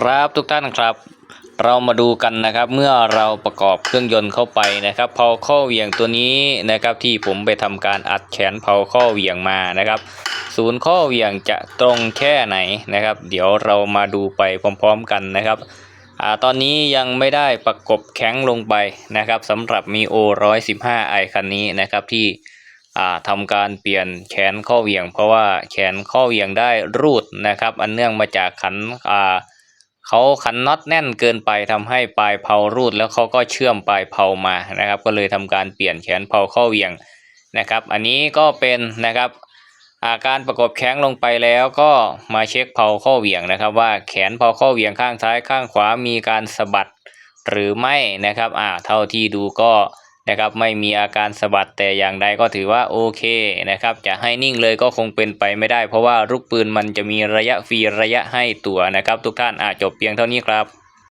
ครับทุกท่านครับ เรามาดูกันนะครับเมื่อเราประกอบเครื่องยนต์เข้าไปนะครับเผาข้อเหวี่ยงตัวนี้นะครับที่ผมไปทำการอัดแขนเผาข้อเหวี่ยงมานะครับ ศูนย์ข้อเหวี่ยงจะตรงแค่ไหนนะครับ เดี๋ยวเรามาดูไปพร้อมๆกันนะครับอตอนนี้ยังไม่ได้ประกบแข้งลงไปนะครับสำหรับมีโอ115ไอคันนี้นะครับที่อ่าทำการเปลี่ยนแขนข้อเหวี่ยง เพราะว่าแขนข้อเหวี่ยงได้รูดนะครับ อันเนื่องมาจากขันอ่า เขาขันน็อตแน่นเกินไปทำให้ปลายเพารูด แล้วเขาก็เชื่อมปลายเพามานะครับ ก็เลยทำการเปลี่ยนแขนเพลาข้อเหวี่ยงนะครับ อันนี้ก็เป็นนะครับอาการประกบแข้งลงไปแล้วก็มาเช็คเพาข้อเหวี่ยงนะครับ ว่าแขนเพาข้อเหวี่ยงข้างซ้ายข้างขวามีการสะบัดหรือไม่นะครับอ่าเท่าที่ดูก็ นะครับไม่มีอาการสะบัดแต่อย่างใดก็ถือว่าโอเคนะครับจะให้นิ่งเลยก็คงเป็นไปไม่ได้ เพราะว่าลูกปืนมันจะมีระยะฟรีระยะให้ตัวนะครับ ทุกท่านอาจจบเพียงเท่านี้ครับ